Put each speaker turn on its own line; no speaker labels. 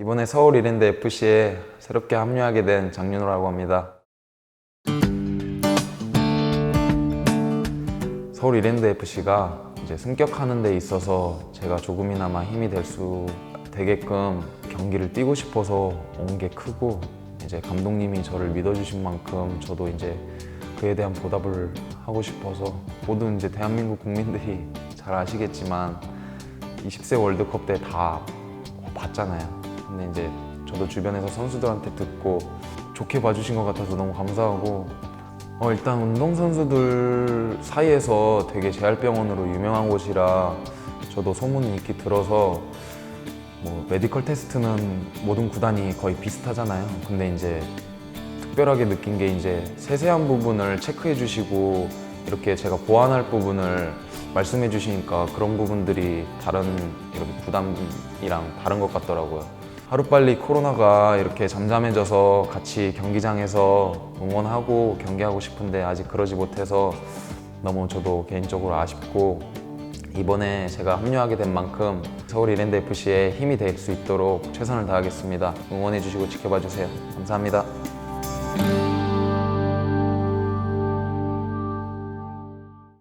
이번에 서울 이랜드 FC에 새롭게 합류하게 된 장윤호라고 합니다. 서울 이랜드 FC가 이제 승격하는 데 있어서 제가 조금이나마 힘이 될 수 되게끔 경기를 뛰고 싶어서 온 게 크고 이제 감독님이 저를 믿어주신 만큼 저도 이제 그에 대한 보답을 하고 싶어서 모든 이제 대한민국 국민들이 잘 아시겠지만 20세 월드컵 때 다 봤잖아요. 근데 이제 저도 주변에서 선수들한테 듣고 좋게 봐주신 것 같아서 너무 감사하고 어, 일단 운동선수들 사이에서 되게 재활병원으로 유명한 곳이라 저도 소문이 익히 들어서 뭐 메디컬 테스트는 모든 구단이 거의 비슷하잖아요. 근데 이제 특별하게 느낀 게 이제 세세한 부분을 체크해 주시고 이렇게 제가 보완할 부분을 말씀해 주시니까 그런 부분들이 다른 이렇게 구단이랑 다른 것 같더라고요. 하루빨리 코로나가 이렇게 잠잠해져서 같이 경기장에서 응원하고 경기하고 싶은데 아직 그러지 못해서 너무 저도 개인적으로 아쉽고 이번에 제가 합류하게 된 만큼 서울 이랜드 FC에 힘이 될 수 있도록 최선을 다하겠습니다. 응원해 주시고 지켜봐 주세요. 감사합니다.